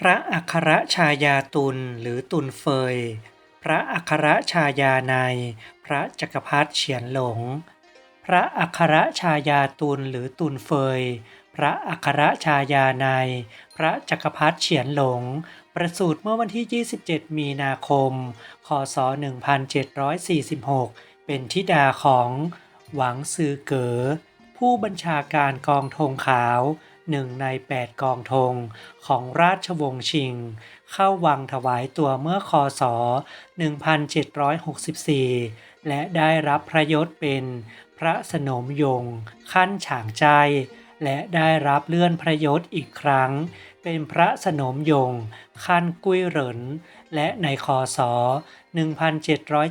พระอัครชายาตุลหรือตุลเฟย พระอัครชายาใน พระจักรพรรดิเฉียนหลง พระอัครชายาตุลหรือตุลเฟย พระอัครชายาใน พระจักรพรรดิเฉียนหลง ประสูติเมื่อวันที่ 27 มีนาคม คศ 1746 เป็นธิดาของ หวังซือเก๋อผู้บัญชาการกองธงขาว หนึ่งใน 8 กองธงของราชวงศ์ชิง เข้าวังถวายตัวเมื่อคศ 1764 และได้รับพระยศเป็นพระสนมยง ขั้นฉางใจ และได้รับเลื่อนพระยศอีกครั้ง เป็นพระสนมยง ขั้นกุ้ยเหริน และในคศ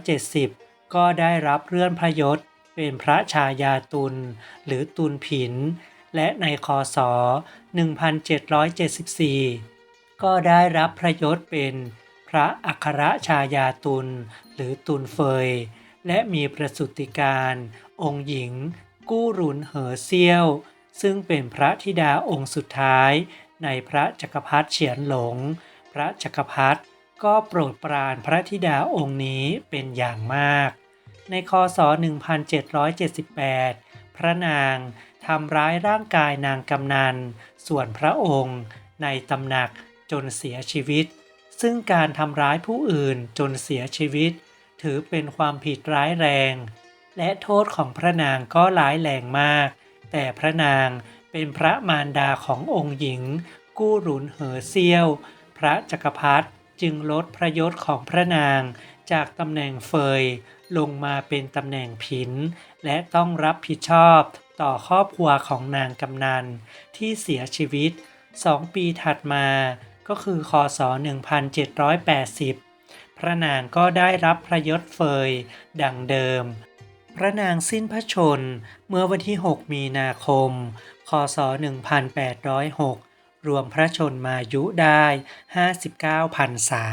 1770 ก็ได้รับเลื่อนพระยศเป็นพระชายาตุลหรือตุลผิน และในคศ 1774 ก็ได้รับพระยศเป็นพระอัครชายาตุลหรือตุลเฟย และมีประสุติการ องค์หญิง กู้รุนเหอเซี่ยว ซึ่งเป็นพระธิดาองค์สุดท้ายในพระจักรพรรดิเฉียนหลง พระจักรพรรดิก็โปรดปรานพระธิดาองค์นี้เป็นอย่างมาก ในคศ 1778 พระนาง ทำร้ายร่างกายนางกำนันส่วนพระองค์ ในตำหนักจนเสียชีวิต ซึ่งการทำร้ายผู้อื่นจนเสียชีวิต ถือเป็นความผิดร้ายแรง และโทษของพระนางก็ร้ายแรงมาก แต่พระนางเป็นพระมารดาขององค์หญิง กู้หรุนเหอเซียว พระจักรพรรดิจึงลดพระยศของพระนางจากตำแหน่งเฟยลงมาเป็นตำแหน่งผิน และต้องรับผิดชอบ ต่อครอบครัวของนางกำนันที่เสียชีวิตสองปีถัดมาก็คือคศ 1780 พระนางก็ได้รับพระยศเฟยดังเดิม พระนางสิ้นพระชนเมื่อวันที่ 6 มีนาคม คศ 1806 รวมพระชนมายุได้ 59พรรษา